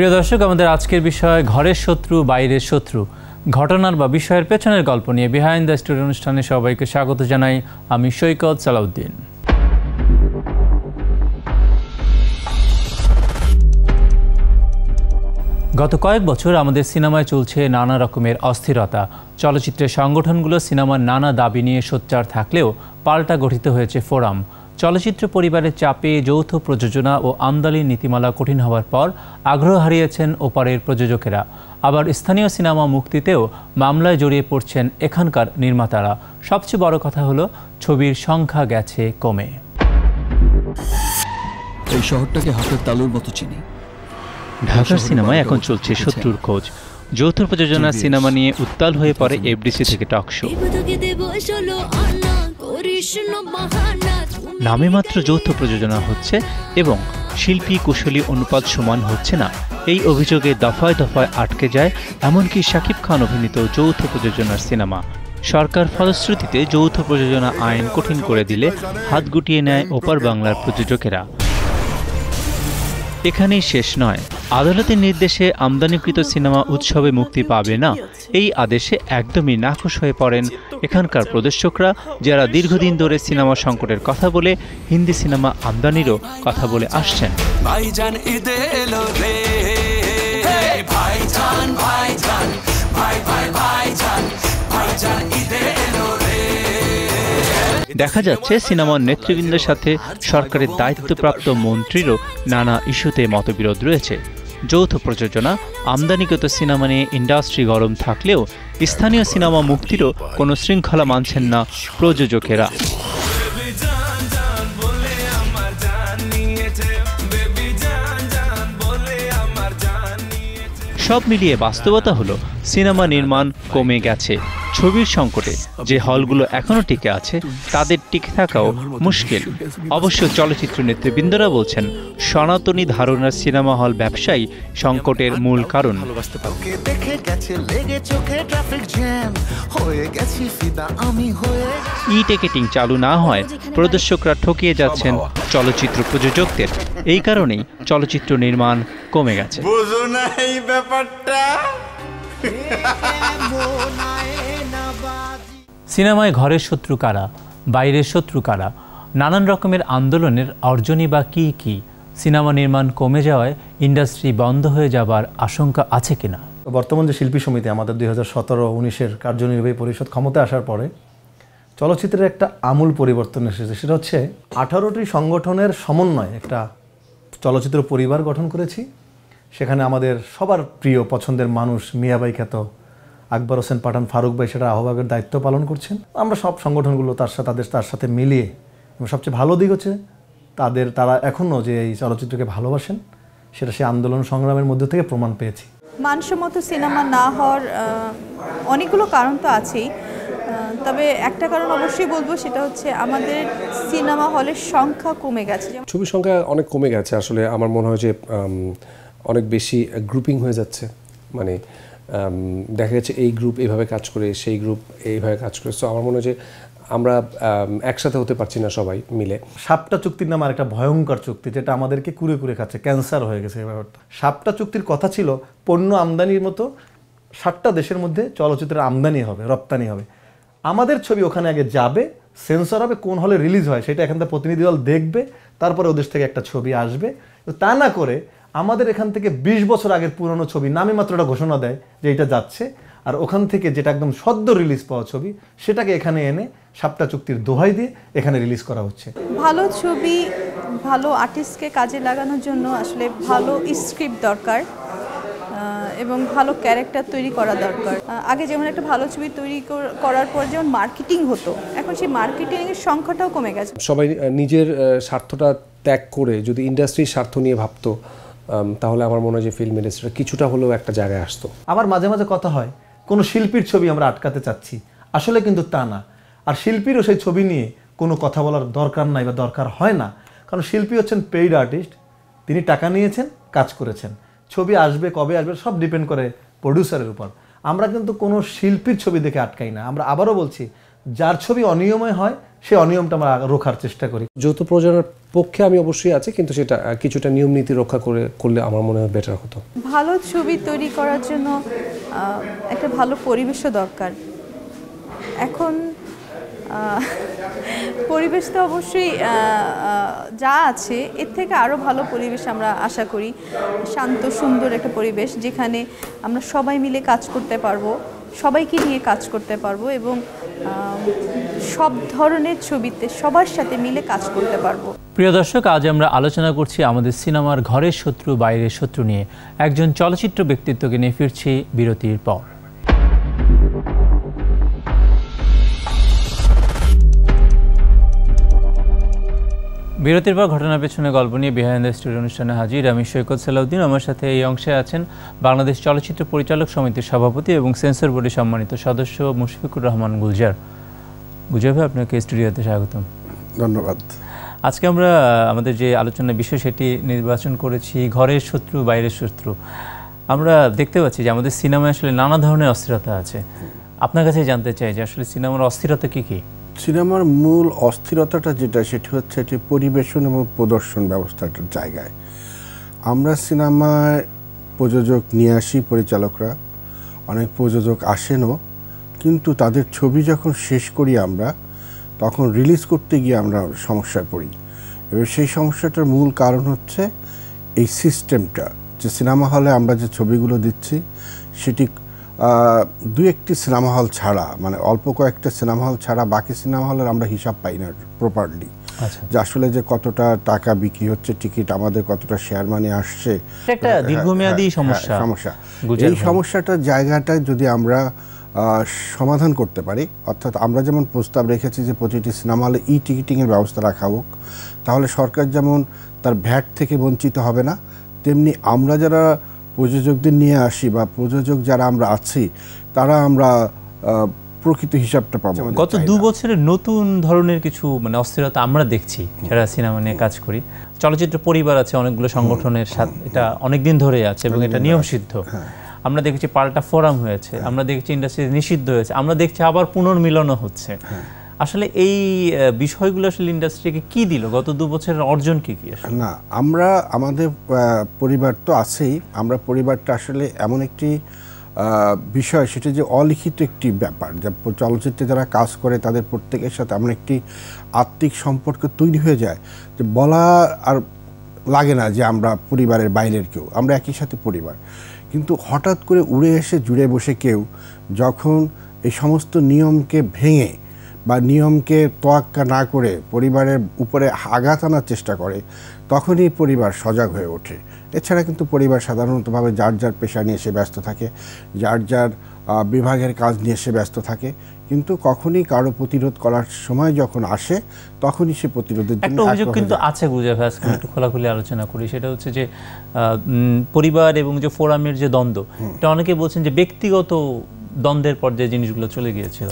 প্রিয় দর্শক, আমাদের আজকের বিষয় ঘরের শত্রু, বাইরের শত্রু। ঘটনার বা বিষয়ের পেছনের গল্প নিয়ে বিহাইন্ড দ্য স্টোরি অনুষ্ঠানে সবাইকে স্বাগত জানাই আমি সৈকত সালাউদ্দিন। গত কয়েক বছর আমাদের সিনেমায় চলছে নানা রকমের অস্থিরতা। চলচ্চিত্রের সংগঠনগুলো সিনেমার নানা দাবি নিয়ে সোচ্চার থাকলেও পাল্টা গঠিত হয়েছে ফোরাম। চলচ্চিত্র পরিবারের চাপে যৌথ প্রযোজনা ও আমদানির নীতিমালা কঠিন হওয়ার পর আগ্রহ হারিয়েছেন ওপারের প্রযোজকেরা। আবার স্থানীয় সিনেমা মুক্তিতেও মামলায় জড়িয়ে পড়ছেন এখানকার নির্মাতারা। সবচেয়ে বড় কথা হলো ছবির সংখ্যা গেছে কমে। এই শহরটাকে হাতের তালুর মতো চিনি। ঢাকার সিনেমায় এখন চলছে শত্রুর খোঁজ। যৌথ প্রযোজনা সিনেমা নিয়ে উত্তাল হয়ে পড়ে এফডিসি থেকে টক শো। নামে মাত্র যৌথ প্রযোজনা হচ্ছে এবং শিল্পী, কুশলী অনুপাত সমান হচ্ছে না। এই অভিযোগে দফায় দফায় আটকে যায় এমনকি শাকিব খান অভিনীত যৌথ প্রযোজনার সিনেমা। সরকার ফলশ্রুতিতে যৌথ প্রযোজনা আইন কঠিন করে দিলে হাত গুটিয়ে নেয় ওপার বাংলার প্রযোজকেরা। এখানেই শেষ নয়। আদালতের নির্দেশে আমদানিকৃত সিনেমা উৎসবে মুক্তি পাবে না। এই আদেশে একদমই নাখোশ হয়ে পড়েন এখানকার প্রদর্শকরা যারা দীর্ঘদিন ধরে সিনেমা সংকটের কথা বলে হিন্দি সিনেমা আমদানিরও কথা বলে আসছেন। দেখা যাচ্ছে সিনেমার নেতৃবৃন্দের সাথে সরকারের দায়িত্বপ্রাপ্ত মন্ত্রীরও নানা ইস্যুতে মতবিরোধ রয়েছে। যৌথ প্রযোজনা আমদানিগত সিনেমা নিয়ে ইন্ডাস্ট্রি গরম থাকলেও স্থানীয় সিনেমা মুক্তিরও কোনো শৃঙ্খলা মানছেন না প্রযোজকেরা। সব মিলিয়ে বাস্তবতা হলো, সিনেমা নির্মাণ কমে গেছে। ছবির সংকটে যে হলগুলো এখনও টিকে আছে তাদের টিকে থাকাও মুশকিল। অবশ্য চলচ্চিত্র নেতৃবৃন্দরা বলছেন সনাতনী ধারণার সিনেমা হল ব্যবসায়ী সংকটের মূল কারণ। তোকে দেখে গেছে লেগে চোখে ট্রাফিক জ্যাম হয়ে গেছি ফিদা আমি হয়ে ই টিকেটিং চালু না হয় প্রদর্শকরা ঠকিয়ে যাচ্ছেন চলচ্চিত্র প্রযোজকদের। এই কারণেই চলচ্চিত্র নির্মাণ কমে গেছে। বুঝো না এই ব্যাপারটা। সিনেমায় ঘরের শত্রু কারা? বাইরের শত্রু কারা? নানান রকমের আন্দোলনের অর্জনই বা কী কী? সিনেমা নির্মাণ কমে যাওয়ায় ইন্ডাস্ট্রি বন্ধ হয়ে যাবার আশঙ্কা আছে কিনা? বর্তমান যে শিল্পী সমিতি, আমাদের দুই হাজার সতেরো উনিশের কার্যনির্বাহী পরিষদ ক্ষমতায় আসার পরে চলচ্চিত্রের একটা আমূল পরিবর্তন এসেছে। সেটা হচ্ছে আঠারোটি সংগঠনের সমন্বয় একটা চলচ্চিত্র পরিবার গঠন করেছি। সেখানে আমাদের সবার প্রিয় পছন্দের মানুষ মিয়াবাই খ্যাত আকবর হোসেন পাঠান ফারুক ভাই সেটা আহ্বায়কের দায়িত্ব পালন করছেন। আমরা সব সংগঠনগুলো তার সাথে তাদের তার সাথে মিলিয়ে সবচেয়ে ভালো দিক হচ্ছে তাদের তারা এখনও যে এই চলচ্চিত্রকে ভালোবাসেন সেটা সেই আন্দোলন সংগ্রামের মধ্যে থেকে প্রমাণ পেয়েছি। মানসম্মত সিনেমা না হওয়ার অনেকগুলো কারণ তো আছেই। তবে একটা কারণ অবশ্যই বলব সেটা হচ্ছে আমাদের সিনেমা হলের সংখ্যা কমে গেছে। ছবির সংখ্যা অনেক কমে গেছে। আসলে আমার মনে হয় যে অনেক বেশি গ্রুপিং হয়ে যাচ্ছে। মানে দেখা গেছে এই গ্রুপ এইভাবে কাজ করে, সেই গ্রুপ এইভাবে কাজ করে। সো আমার মনে হয় যে আমরা একসাথে হতে পারছি না সবাই মিলে। সাপটা চুক্তির নাম আর একটা ভয়ঙ্কর চুক্তি, যেটা আমাদেরকে কুরে কুরে খাচ্ছে, ক্যান্সার হয়ে গেছে এই ব্যাপারটা। সাপটা চুক্তির কথা ছিল, পণ্য আমদানির মতো ষাটটা দেশের মধ্যে চলচ্চিত্রের আমদানি হবে, রপ্তানি হবে। আমাদের ছবি ওখানে আগে যাবে, সেন্সর হবে, কোন হলে রিলিজ হয়, সেটা এখান থেকে প্রতিনিধি দল দেখবে, তারপরে ওদেশ থেকে একটা ছবি আসবে। তা না করে আমাদের এখান থেকে বিশ বছর আগের পুরনো ছবি নামে মাত্র একটা ঘোষণা দেয় যে এটা যাচ্ছে। আর ওখান থেকে যেটা একদম সদ্য রিলিজ পাওয়া ছবি সেটাকে এখানে এনে সাপটা চুক্তির দোহাই দিয়ে এখানে রিলিজ করা হচ্ছে। ভালো ছবি ভালো আর্টিস্টকে কাজে লাগানোর জন্য আসলে ভালো স্ক্রিপ্ট দরকার আহ, এবং ভালো ক্যারেক্টার তৈরি করা দরকার। আগে যেমন একটা ভালো ছবি তৈরি করার পর যেমন মার্কেটিং হতো এখন সেই মার্কেটিংয়ের সংখ্যাটাও কমে গেছে। সবাই নিজের স্বার্থটা ত্যাগ করে যদি ইন্ডাস্ট্রির স্বার্থ নিয়ে ভাবতো তাহলে আমার মনে হয় যে ফিল্ম ইন্ডাস্ট্রিটা কিছুটা হলেও একটা জায়গায় আসতো। আবার মাঝে মাঝে কথা হয়, কোনো শিল্পীর ছবি আমরা আটকাতে চাচ্ছি। আসলে কিন্তু তা না। আর শিল্পীরও সেই ছবি নিয়ে কোনো কথা বলার দরকার নাই বা দরকার হয় না। কারণ শিল্পী হচ্ছেন পেইড আর্টিস্ট তিনি টাকা নিয়েছেন, কাজ করেছেন। ছবি আসবে, কবে আসবে, সব ডিপেন্ড করে প্রডিউসারের উপর। আমরা কিন্তু কোনো শিল্পীর ছবি দেখে আটকাই না। আমরা আবারও বলছি, যার ছবি অনিয়মে হয় সেই অনিয়মটা আমরা রোখার চেষ্টা করি। যৌথ প্রযোজনার পক্ষে আমি অবশ্যই আছি কিন্তু সেটা কিছুটা নিয়ম নীতি রক্ষা করে করলে আমার মনে হয় বেটার হতো। ভালো ছবি তৈরি করার জন্য একটা ভালো পরিবেশও দরকার। এখন পরিবেশ তো অবশ্যই যা আছে এর থেকে আরও ভালো পরিবেশ আমরা আশা করি। শান্ত সুন্দর একটা পরিবেশ যেখানে আমরা সবাই মিলে কাজ করতে পারব সবাইকে নিয়ে কাজ করতে পারব এবং সব ধরনের ছবিতে সবার সাথে মিলে কাজ করতে পারব। প্রিয় দর্শক, আজ আমরা আলোচনা করছি আমাদের সিনেমার ঘরের শত্রু, বাইরের শত্রু নিয়ে। একজন চলচ্চিত্র ব্যক্তিত্বকে নিয়ে ফিরছি বিরতির পর। বিরতির পর ঘটনার পেছনে গল্প নিয়ে বিহাইন্ড দ্য স্টোরি অনুষ্ঠানে হাজির আমি সৈকত সালাউদ্দিন। আমার সাথে এই অংশে আছেন বাংলাদেশ চলচ্চিত্র পরিচালক সমিতির সভাপতি এবং সেন্সর বোর্ডের সম্মানিত সদস্য মুশফিকুর রহমান গুলজার। ভাই আপনাকে স্টুডিওতে স্বাগতম। ধন্যবাদ। আজকে আমরা আমাদের যে আলোচনার বিষয় সেটি নির্বাচন করেছি ঘরের শত্রু বাইরের শত্রু। আমরা দেখতে পাচ্ছি যে আমাদের সিনেমায় আসলে নানা ধরনের অস্থিরতা আছে। আপনার কাছে জানতে চাই যে আসলে সিনেমার অস্থিরতা কি কি? সিনেমার মূল অস্থিরতাটা যেটা সেটি হচ্ছে এটি পরিবেশন এবং প্রদর্শন ব্যবস্থাটার জায়গায়। আমরা সিনেমার প্রযোজক নিয়ে আসি পরিচালকরা। অনেক প্রযোজক আসেনও। কিন্তু তাদের ছবি যখন শেষ করি আমরা তখন রিলিজ করতে গিয়ে আমরা সমস্যায় পড়ি। এবার সেই সমস্যাটার মূল কারণ হচ্ছে এই সিস্টেমটা যে সিনেমা হলে আমরা যে ছবিগুলো দিচ্ছি সেটি দু একটি সিনেমা হল ছাড়া মানে অল্প কয়েকটা সিনেমা হল ছাড়া বাকি সিনেমা হলের আমরা হিসাব পাই না প্রপারলি আচ্ছা। যে আসলে যে কতটা টাকা বিক্রি হচ্ছে টিকিট আমাদের কতটা শেয়ার মানি আসছে একটা দীর্ঘমেয়াদী হ্যাঁ, সমস্যা। হ্যাঁ, সমস্যা। এই। সমস্যাটার জায়গাটায় যদি আমরা সমাধান করতে পারি। অর্থাৎ আমরা যেমন প্রস্তাব রেখেছি যে প্রতিটি সিনেমা হলে ই টিকিটিংয়ের ব্যবস্থা রাখা হোক তাহলে সরকার যেমন তার ভ্যাট থেকে বঞ্চিত হবে না তেমনি আমরা যারা প্রযোজকদের নিয়ে আসি বা প্রযোজক যারা আমরা আছি তারা আমরা প্রকৃত হিসাবটা পাবো। গত দু বছরে নতুন ধরনের কিছু মানে অস্থিরতা আমরা দেখছি যারা সিনেমা নিয়ে কাজ করি। চলচ্চিত্র পরিবার আছে অনেকগুলো সংগঠনের সাথে এটা অনেকদিন ধরে আছে এবং এটা নিয়ম সিদ্ধ আমরা দেখেছি পাল্টা ফোরাম হয়েছে আমরা দেখেছি ইন্ডাস্ট্রি নিষিদ্ধ হয়েছে আমরা দেখছি আবার পুনর্মিলনও হচ্ছে। আসলে এই বিষয়গুলো আসলে ইন্ডাস্ট্রিকে কি দিল? গত দু বছরের অর্জন কি কি আসলে? না আমরা আমাদের পরিবার তো আছেই আমরা পরিবারটা আসলে এমন একটি বিষয় সেটা যে অলিখিত একটি ব্যাপার যা চলচ্চিত্রে যারা কাজ করে তাদের প্রত্যেকের সাথে এমন একটি আত্মিক সম্পর্ক তৈরি হয়ে যায় যে বলা আর লাগে না যে আমরা পরিবারের বাইরের কেউ আমরা একই সাথে পরিবার। কিন্তু হঠাৎ করে উড়ে এসে জুড়ে বসে কেউ যখন এই সমস্ত নিয়মকে ভেঙে বা নিয়মকে তোয়াক্কা না করে পরিবারের উপরে আঘাত আনার চেষ্টা করে, তখনই পরিবার সজাগ হয়ে ওঠে। এছাড়া কিন্তু পরিবার সাধারণতভাবে যার যার পেশা নিয়ে সে ব্যস্ত থাকে, যার যার বিভাগের কাজ নিয়ে সে ব্যস্ত থাকে কিন্তু কখনই কারও প্রতিরোধ করার সময় যখন আসে তখনই সে প্রতিরোধের জন্য একটা অভিযোগ কিন্তু। আছে গুজব আজকে একটু খোলাখুলি আলোচনা করি সেটা হচ্ছে যে পরিবার এবং যে ফোরামের যে দ্বন্দ্ব এটা অনেকে বলছেন যে ব্যক্তিগত দ্বন্দ্বের পর্যায়ে জিনিসগুলো চলে গিয়েছিল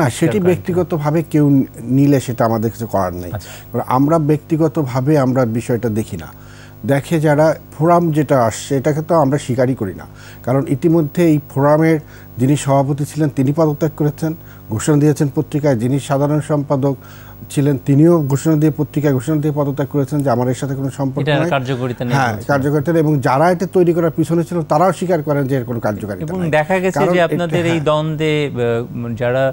না সেটি। ব্যক্তিগতভাবে কেউ নিলে সেটা আমাদের কিছু করার নেই আচ্ছা। আমরা ব্যক্তিগতভাবে আমরা বিষয়টা দেখি না দেখে যারা ফোরাম যেটা আসছে এটাকে তো আমরা স্বীকারই করি না কারণ ইতিমধ্যে এই ফোরামের যিনি সভাপতি ছিলেন তিনি পদত্যাগ করেছেন ঘোষণা দিয়েছেন পত্রিকায় যিনি সাধারণ সম্পাদক ছিলেন তিনিও ঘোষণা দিয়ে পত্রিকায় ঘোষণা দিয়ে পদত্যাগ করেছেন যে আমার এর সাথে কোনো সম্পর্ক নেই হ্যাঁ। কার্যকারিতা এবং যারা এটা তৈরি করার পিছনে ছিল তারাও স্বীকার করেন যে এর কোনো কার্যকারিতা এবং দেখা গেছে যে আপনাদের এই হ্যাঁ। দ্বন্দ্বে যারা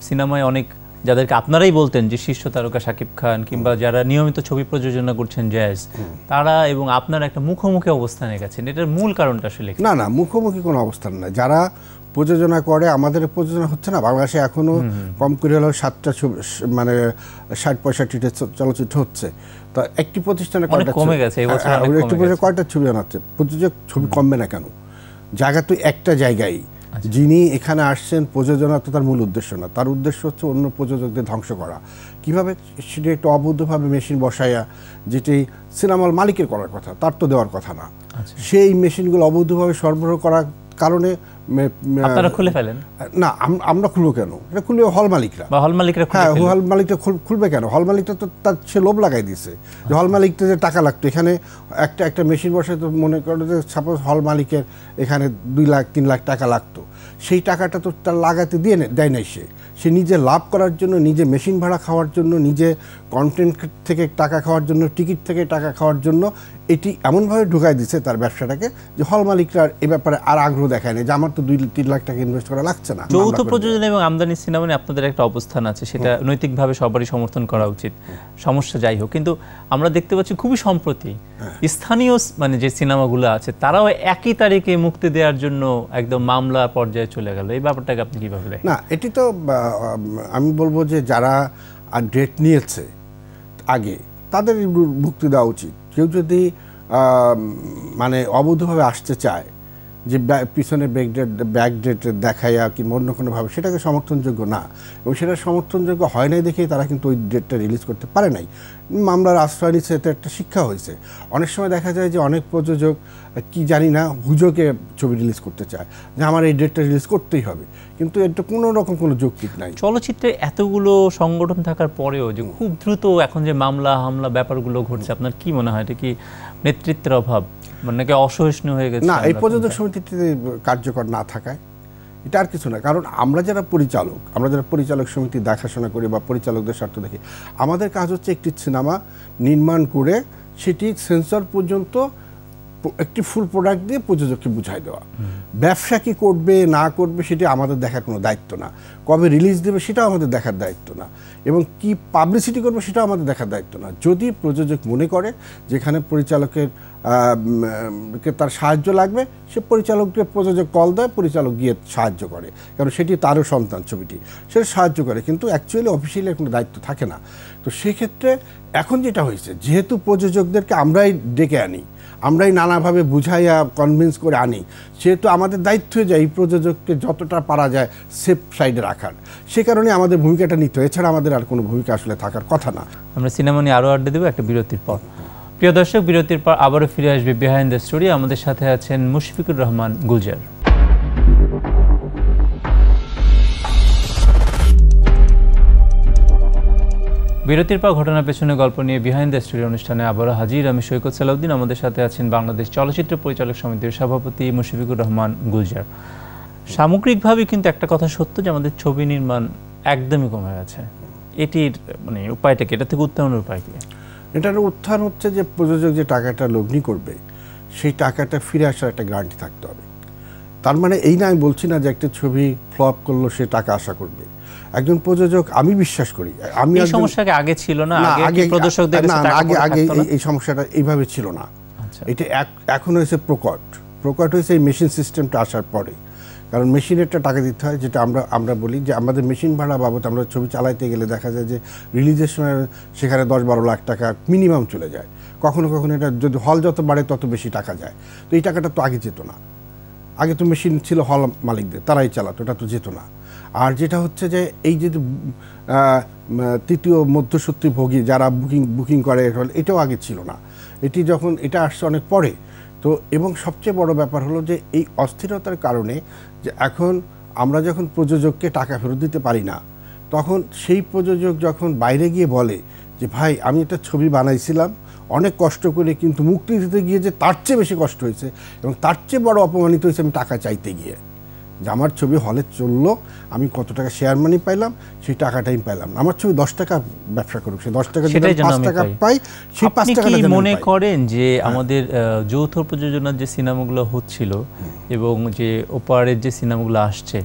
সিনেমায় অনেক যাদেরকে আপনারাই বলতেন যে শীর্ষ তারকা শাকিব খান কিংবা যারা নিয়মিত ছবি প্রযোজনা করছেন জ্যাজ তারা এবং আপনার একটা মুখোমুখি অবস্থানে গেছেন। এটার মূল কারণটা আসলে না না মুখোমুখি কোনো অবস্থান না। যারা প্রযোজনা করে আমাদের প্রযোজনা হচ্ছে না। বাংলাদেশে এখনও কম করে হলেও সাতটা ছবি- মানে ষাট পঁয়ষট্টিটা চলচ্চিত্র হচ্ছে। তা একটি প্রতিষ্ঠানে কয়টা কমে গেছে, হ্যাঁ, একটি প্রতিষ্ঠানে কয়টা ছবি বানাচ্ছে? প্রযোজক ছবি কমবে না কেন? জায়গা তো একটা জায়গায়। যিনি এখানে আসছেন প্রযোজনা তো তার মূল উদ্দেশ্য না। তার উদ্দেশ্য হচ্ছে অন্য প্রযোজকদের ধ্বংস করা। কীভাবে সেটা একটু অবৈধভাবে মেশিন বসাইয়া যেটি সিনেমার মালিকের করার কথা তার তো দেওয়ার কথা না। আচ্ছা। সেই মেশিনগুলো অবৈধভাবে সরবরাহ করার কারণে আপনারা খুলে ফেলেন? না আমরা খুলবো কেন? এটা খুলবে হল মালিকরা। বা হল মালিকরা হ্যাঁ। হল মালিকটা খুলবে কেন? হল মালিকটা তো তার সে লোভ লাগাই দিয়েছে যে হল মালিকটা যে টাকা লাগতো এখানে একটা একটা মেশিন বসে তো মনে করো যে সাপোজ হল মালিকের এখানে দুই লাখ তিন লাখ টাকা লাগতো। সেই টাকাটা তো তার লাগাতে দিয়ে দেয় নাই সে। সে নিজে লাভ করার জন্য নিজে মেশিন ভাড়া খাওয়ার জন্য নিজে কন্টেন্ট থেকে টাকা খাওয়ার জন্য টিকিট থেকে টাকা খাওয়ার জন্য এটি এমনভাবে ঢুকাই দিচ্ছে তার ব্যবসাটাকে যে হল মালিকরা এ ব্যাপারে আর আগ্রহ দেখায় না যে আমার তো দুই তিন লাখ টাকা ইনভেস্ট করা লাগছে না। যৌথ প্রযোজনা এবং আমদানি সিনেমা নিয়ে আপনাদের একটা অবস্থান আছে সেটা নৈতিকভাবে সবারই সমর্থন করা উচিত। সমস্যা যাই হোক কিন্তু আমরা দেখতে পাচ্ছি খুবই সম্প্রতি হ্যাঁ। স্থানীয় মানে যে সিনেমাগুলো আছে তারাও একই তারিখে মুক্তি দেওয়ার জন্য একদম মামলা পর্যায়ে চলে গেল। এই ব্যাপারটাকে আপনি কীভাবে দেখেন? না এটি তো আমি বলব যে যারা ডেট নিয়েছে আগে তাদের মুক্তি দেওয়া উচিত। কেউ যদি মানে অবৈধভাবে আসতে চায় যে ব্যা- পিছনে ব্যাক ডেট ব্যাক ডেট দেখাইয়া কিংবা অন্য কোনোভাবে সেটাকে সমর্থনযোগ্য না। এবং সেটা সমর্থনযোগ্য হয় নাই দেখেই তারা কিন্তু ওই ডেটটা রিলিজ করতে পারে নাই। মামলার আশ্রয় নিচ্ছে এতে একটা শিক্ষা হয়েছে। অনেক সময় দেখা যায় যে অনেক প্রযোজক কি জানি না হুজোকে ছবি রিলিজ করতে চায় যে আমার এই ডেটটা রিলিজ করতেই হবে। কিন্তু এটা কোনো রকম কোনো যৌক্তিক নাই। চলচ্চিত্রে এতগুলো সংগঠন থাকার পরেও যে খুব দ্রুত এখন যে মামলা হামলা ব্যাপারগুলো ঘটছে আপনার কি মনে হয়? এটা কি নেতৃত্বের অভাব? মানে কি অসহিষ্ণু হয়ে গেছে না এই প্রযোজক সমিতিতে কার্যকর না থাকায় এটা আর কিছু না। কারণ আমরা যারা পরিচালক আমরা যারা পরিচালক সমিতি দেখাশোনা করি বা পরিচালকদের স্বার্থ দেখি আমাদের কাজ হচ্ছে একটি সিনেমা নির্মাণ করে সেটি সেন্সর পর্যন্ত একটি ফুল প্রোডাক্ট দিয়ে প্রযোজককে বুঝাই দেওয়া। ব্যবসা কি করবে, না করবে, সেটি আমাদের দেখার কোনো দায়িত্ব না। কবে রিলিজ দেবে, সেটাও আমাদের দেখার দায়িত্ব না। এবং কি পাবলিসিটি করবে, সেটাও আমাদের দেখার দায়িত্ব না। যদি প্রযোজক মনে করে যেখানে পরিচালকের তার সাহায্য লাগবে, সে পরিচালককে প্রযোজক কল দেয়, পরিচালক গিয়ে সাহায্য করে। কারণ সেটি তারও সন্তান ছবিটি। সে সাহায্য করে, কিন্তু অ্যাকচুয়ালি অফিসিয়ালি কোনো দায়িত্ব থাকে না। তো সেক্ষেত্রে এখন যেটা হয়েছে, যেহেতু প্রযোজকদেরকে আমরাই ডেকে আনি আমরাই নানাভাবে বুঝাইয়া কনভিন্স করে আনি। সেহেতু আমাদের দায়িত্ব যায় এই প্রযোজককে যতটা পারা যায় সেফ সাইডে রাখার। সে কারণে আমাদের ভূমিকাটা নিতে হয়। এছাড়া আমাদের আর কোনো ভূমিকা আসলে থাকার কথা না। আমরা সিনেমা নিয়ে আরও আড্ডা দেবো, একটা বিরতির পর। প্রিয় দর্শক, বিরতির পর আবারও ফিরে আসবে বিহাইন্ড দ্য স্টোরি আমাদের সাথে আছেন মুশফিকুর রহমান গুলজার। বিরতির পর ঘটনার পেছনে গল্প নিয়ে বিহাইন্ড দ্য স্টোরি অনুষ্ঠানে আবারও হাজির আমি সৈকত সালাউদ্দিন। আমাদের সাথে আছেন বাংলাদেশ চলচ্চিত্র পরিচালক সমিতির সভাপতি মুশফিকুর রহমান গুলজার। সামগ্রিকভাবে কিন্তু একটা কথা সত্য যে আমাদের ছবি নির্মাণ একদমই কমে গেছে। এটির মানে উপায়টা কি? এটা থেকে উত্তরণের উপায় কি? এটার উত্থান হচ্ছে যে প্রযোজক যে টাকাটা লগ্নি করবে, সেই টাকাটা ফিরে আসার একটা গ্যারান্টি থাকতে হবে। তার মানে এই না আমি বলছি না যে একটা ছবি ফ্লপ করল, সে টাকা আশা করবে। একজন প্রযোজক আমি বিশ্বাস করি। আমি এই একজন- আগে ছিল না? আগে প্রদর্শকদের না, আগে আগে এই- এই সমস্যাটা এইভাবে ছিল না। আচ্ছা। এটা এখন হয়েছে প্রকট। প্রকট হয়েছে এই মেশিন সিস্টেমটা আসার পরে। কারণ মেশিনেরটা টাকা দিতে হয় যেটা আমরা আমরা বলি যে আমাদের মেশিন ভাড়া বাবদ আমরা ছবি চালাইতে গেলে দেখা যায় যে রিলিজের সময় সেখানে দশ বারো লাখ টাকা মিনিমাম চলে যায়। কখনো কখনো এটা যদি হল যত বাড়ে তত বেশি টাকা যায়। তো এই টাকাটা তো আগে যেত না। আগে তো মেশিন ছিল হল মালিকদের, তারাই চালাতো, এটা তো যেত না। আর যেটা হচ্ছে যে, এই যে তৃতীয় মধ্যসূত্রী ভোগী যারা বুকিং বুকিং করে, এটাও আগে ছিল না। এটি যখন, এটা আসছে অনেক পরে। তো, এবং সবচেয়ে বড় ব্যাপার হলো যে, এই অস্থিরতার কারণে যে, এখন আমরা যখন প্রযোজককে টাকা ফেরত দিতে পারি না, তখন সেই প্রযোজক যখন বাইরে গিয়ে বলে যে, ভাই, আমি একটা ছবি বানাইছিলাম অনেক কষ্ট করে কিন্তু মুক্তি দিতে গিয়ে যে তার চেয়ে বেশি কষ্ট হয়েছে এবং তার চেয়ে বড় অপমানিত হয়েছে আমি টাকা চাইতে গিয়ে। যে আমার ছবি হলে চলল আমি কত টাকা শেয়ার মানি পাইলাম সেই টাকাটাই আমি পাইলাম আমার ছবি দশ টাকা ব্যবসা করুক সেই দশ টাকা পাঁচ টাকা পাই। পাই সেই পাঁচ টাকা মনে করেন যে আমাদের যৌথ প্রযোজনার যে সিনেমাগুলো হচ্ছিল এবং যে ওপারের যে সিনেমাগুলো আসছে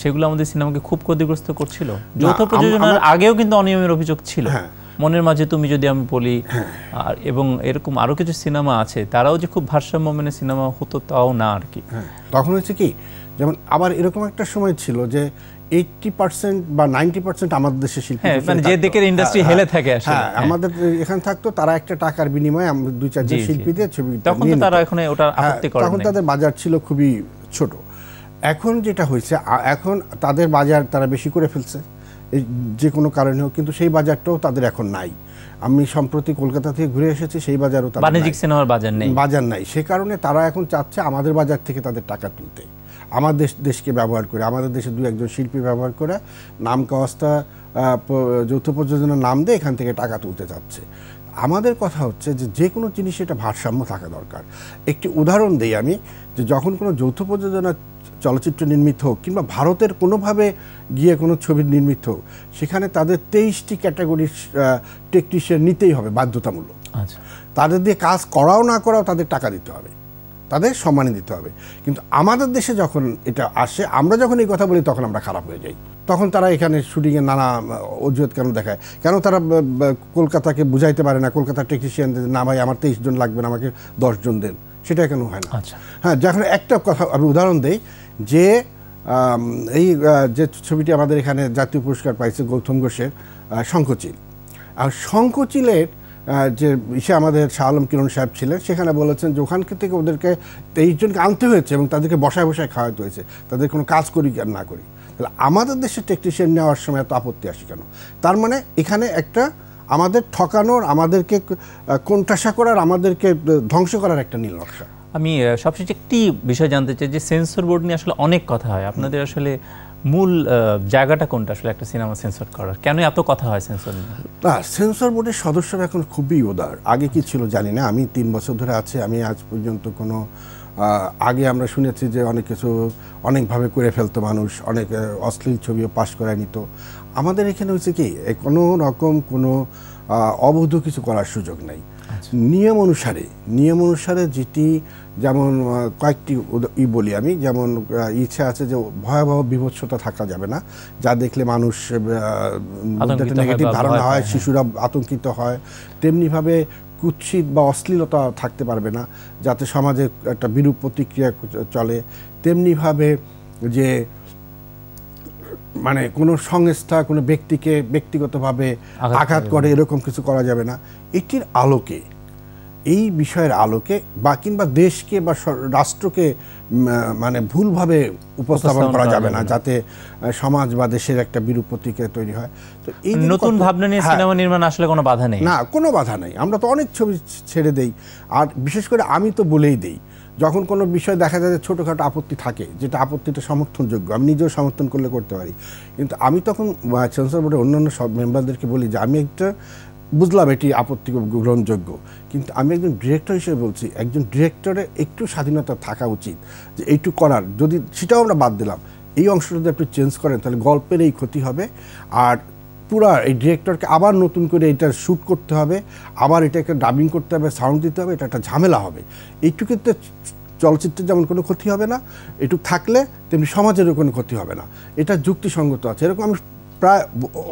সেগুলো আমাদের সিনেমাকে খুব ক্ষতিগ্রস্ত করছিল? যৌথ প্রযোজনার আগেও কিন্তু অনিয়মের অভিযোগ ছিল। হ্যাঁ। মনের মাঝে তুমি যদি আমি বলি আর এবং এরকম আরও কিছু সিনেমা আছে তারাও যে খুব ভারসাম্য মেনে সিনেমা হতো তাও না আর কি। হ্যাঁ তখন হচ্ছে কি যেমন আবার এরকম একটা সময় ছিল যে এইটটি পার্সেন্ট বা নাইনটি পার্সেন্ট আমাদের দেশে শিল্পী হ্যাঁ, মানে যে দিকের হ্যাঁ, হেলে হ্যাঁ, থাকে হ্যাঁ হ্যাঁ। আমাদের এখানে থাকতো তারা একটা টাকার বিনিময়ে আমরা দুই চারজন। শিল্পী দিয়ে ছবি তখন তারা এখন ওটা আপত্তি করে তখন তাদের বাজার ছিল খুবই ছোট। এখন যেটা হয়েছে এখন তাদের বাজার তারা বেশি করে ফেলছে। যে কোনো কারণে হোক কিন্তু সেই বাজারটাও তাদের এখন নাই। আমি সম্প্রতি কলকাতা থেকে ঘুরে এসেছি সেই বাজারও তাদের বাণিজ্যিক সিনেমার বাজার নেই। বাজার নাই। সে কারণে তারা এখন চাচ্ছে আমাদের বাজার থেকে তাদের টাকা তুলতে। আমাদের দেশ দেশকে ব্যবহার করে আমাদের দেশে দু একজন শিল্পী ব্যবহার করে নাম কাওয়াস্তা যৌথ প্রযোজনার নাম দিয়ে এখান থেকে টাকা তুলতে চাচ্ছে। আমাদের কথা হচ্ছে যে যে কোনো জিনিসে একটা ভারসাম্য থাকা দরকার। একটি উদাহরণ দিই আমি যে যখন কোনো যৌথ প্রযোজনা চলচ্চিত্র নির্মিত হোক কিংবা ভারতের কোনোভাবে গিয়ে কোনো ছবি নির্মিত হোক সেখানে তাদের তেইশটি ক্যাটাগরির টেকনিশিয়ান নিতেই হবে বাধ্যতামূলক। আচ্ছা। তাদের দিয়ে কাজ করাও না করাও তাদের টাকা দিতে হবে। তাদের সম্মানে দিতে হবে। কিন্তু আমাদের দেশে যখন এটা আসে আমরা যখন এই কথা বলি তখন আমরা খারাপ হয়ে যাই। তখন তারা এখানে শুটিংয়ে নানা অজুহাত কেন দেখায়? কেন তারা কলকাতাকে বুঝাইতে পারে না? কলকাতার টেকনিশিয়ানদের না ভাই আমার তেইশ জন লাগবে না আমাকে দশজন দেন। সেটা কেন হয় না? আচ্ছা। হ্যাঁ যখন একটা কথা আমি উদাহরণ দেই যে এই যে ছবিটি আমাদের এখানে জাতীয় পুরস্কার পাইছে গৌতম ঘোষের আহ, শঙ্খচিল। আর শঙ্খচিলের যে ইসে আমাদের শাহ আলম কিরণ সাহেব ছিলেন সেখানে বলেছেন যে ওখান থেকে ওদেরকে তেইশ জনকে আনতে হয়েছে এবং তাদেরকে বসায় বসায় খাওয়াতে হয়েছে। তাদের কোনো কাজ করি আর না করি। তাহলে আমাদের দেশে টেকনিশিয়ান নেওয়ার সময় এত আপত্তি আসে কেন? তার মানে এখানে একটা আমাদের ঠকানোর আমাদেরকে কোণঠাসা করার আমাদেরকে ধ্বংস করার একটা নীল নকশা। আমি সবশেষে একটি বিষয় জানতে চাই যে সেন্সর বোর্ড নিয়ে আসলে অনেক কথা হয়। আপনাদের আসলে মূল জায়গাটা কোনটা? আসলে একটা সিনেমা সেন্সর করার। কেন এত কথা হয় সেন্সর নিয়ে? না, সেন্সর বোর্ডের সদস্যরা এখন খুবই উদার। আগে কি ছিল জানি না। আমি তিন বছর ধরে আছি। আমি আজ পর্যন্ত কোনো আগে আমরা শুনেছি যে অনেক কিছু অনেকভাবে করে ফেলতো মানুষ, অনেক অশ্লীল ছবিও পাশ করায় নিত। আমাদের এখানে হচ্ছে কি কোনো রকম কোনো অবৈধ কিছু করার সুযোগ নাই। নিয়ম অনুসারে নিয়ম অনুসারে যেটি যেমন কয়েকটি ই বলি আমি যেমন ইচ্ছে আছে যে ভয়াবহ বিভৎসতা থাকা যাবে না যা দেখলে মানুষ নেগেটিভ ধারণা হয় হ্যাঁ। শিশুরা আতঙ্কিত হয় তেমনিভাবে কুৎসিত বা অশ্লীলতা থাকতে পারবে না যাতে সমাজে একটা বিরূপ প্রতিক্রিয়া চলে তেমনিভাবে যে মানে কোনো সংস্থা কোনো ব্যক্তিকে ব্যক্তিগতভাবে আঘাত করে এরকম কিছু করা যাবে না। এটির আলোকে এই বিষয়ের আলোকে বা কিংবা দেশকে বা রাষ্ট্রকে মানে ভুলভাবে উপস্থাপন করা যাবে না যাতে সমাজ বা দেশের একটা বিরূপ প্রতিক্রিয়া তৈরি হয়। তো এই নতুন ভাবনা নিয়ে হ্যাঁ, সিনেমা নির্মাণ আসলে কোনো বাধা নেই। না কোনো বাধা নেই। আমরা তো অনেক ছবি ছেড়ে দেই। আর বিশেষ করে আমি তো বলেই দেই যখন কোনো বিষয় দেখা যায় যে ছোটোখাটো আপত্তি থাকে, যেটা আপত্তিটা সমর্থনযোগ্য, আমি নিজেও সমর্থন করলে করতে পারি। কিন্তু আমি তখন সেন্সর বোর্ডের অন্যান্য সব মেম্বারদেরকে বলি যে, আমি একটা, বুঝলাম এটি আপত্তি গ্রহণযোগ্য, কিন্তু আমি একজন ডিরেক্টর হিসেবে বলছি, একজন ডিরেক্টরের একটু স্বাধীনতা থাকা উচিত, যে এইটু করার, যদি সেটাও আমরা বাদ দিলাম, এই অংশটা যদি একটু চেঞ্জ করেন, তাহলে গল্পের এই ক্ষতি হবে, আর পুরা এই ডিরেক্টরকে আবার নতুন করে এটা শ্যুট করতে হবে, আবার এটাকে ডাবিং করতে হবে সাউন্ড দিতে হবে, এটা একটা ঝামেলা হবে। এইটুকুতে চলচ্চিত্রে যেমন কোনো ক্ষতি হবে না, এটুক থাকলে তেমনি সমাজেরও কোনো ক্ষতি হবে না। এটা যুক্তিসঙ্গত আছে। এরকম আমি প্রায়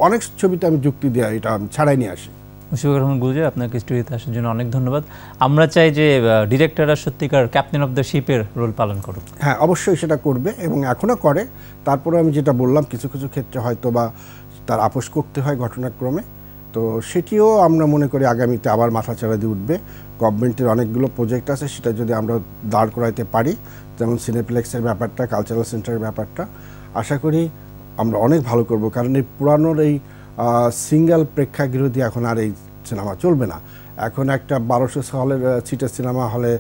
অনেক ছবিতে আমি যুক্তি দেওয়া এটা আমি ছাড়াই নিয়ে আসি। মুশফিকুর রহমান গুলজার আপনাকে স্টুডিওতে আসার জন্য অনেক ধন্যবাদ। আমরা চাই যে ডিরেক্টররা সত্যিকার ক্যাপ্টেন অফ দ্য শিপের রোল পালন করুক। হ্যাঁ অবশ্যই সেটা করবে এবং এখনও করে। তারপরে আমি যেটা বললাম, কিছু কিছু ক্ষেত্রে হয়তো বা তার আপোষ করতে হয় ঘটনাক্রমে। তো সেটিও আমরা মনে করি আগামীতে আবার মাথাচাড়া দিয়ে উঠবে। গভর্নমেন্টের অনেকগুলো প্রজেক্ট আছে, সেটা যদি আমরা দাঁড় করাইতে পারি, যেমন সিনেপ্লেক্সের ব্যাপারটা কালচারাল সেন্টারের ব্যাপারটা, আশা করি আমরা অনেক ভালো করব। কারণ এই পুরানোর এই সিঙ্গেল প্রেক্ষাগৃহ দিয়ে এখন আর এই সিনেমা চলবে না। এখন একটা বারোশো হলের সিটের সিনেমা হলে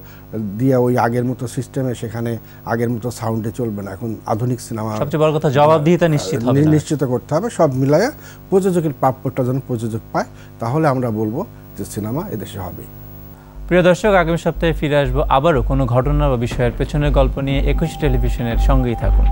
দিয়ে ওই আগের মতো সিস্টেমে সেখানে আগের মতো সাউন্ডে চলবে না। এখন আধুনিক সিনেমা সবচেয়ে বড় কথা জবাবদিহিতা নিশ্চিত হবে। নিশ্চিত করতে হবে সব মিলায়া প্রযোজকের প্রাপ্যটা যেন প্রযোজক পায় তাহলে আমরা বলব যে সিনেমা এদেশে হবে প্রিয় দর্শক আগামী সপ্তাহে ফিরে আসব আবারও কোনো ঘটনা বা বিষয়ের পেছনের গল্প নিয়ে একুশ টেলিভিশনের সঙ্গেই থাকুন।